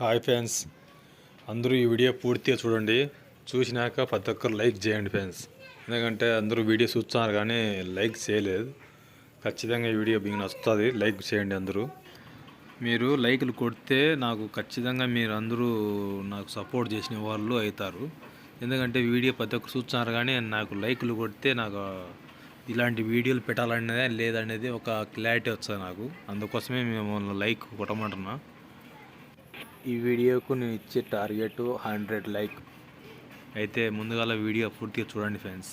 Hi fans అందరూ ఈ video పూర్తిగా చూడండి. చూసినాక ప్రతి ఒక్కరు లైక్ చేయండి ఫ్యాన్స్ ఎందుకంటే అందరూ వీడియో చూస్తున్నారు కానీ లైక్ చేయలేదు. ఖచ్చితంగా ఈ వీడియో మీకు నచ్చుతుంది. లైక్ చేయండి అందరూ. మీరు లైక్లు కొడితే నాకు ఖచ్చితంగా మీరు అందరూ నాకు సపోర్ట్ చేసిన వాళ్ళు అవుతారు. ఎందుకంటే వీడియో ప్రతి ఒక్కరు చూస్తున్నారు కానీ నాకు లైక్లు కొడితే నాకు ఇలాంటి వీడియోలు పెట్టాలనేదే లేదనేది ఒక క్లారిటీ వస్తుంది నాకు. అందుకోసమే మేము లైక్ కొట్టమంటున్నా. ఈ వీడియోకు నేను ఇచ్చే టార్గెట్ హండ్రెడ్ లైక్. అయితే ముందుగా వీడియో పూర్తిగా చూడండి ఫ్రెండ్స్.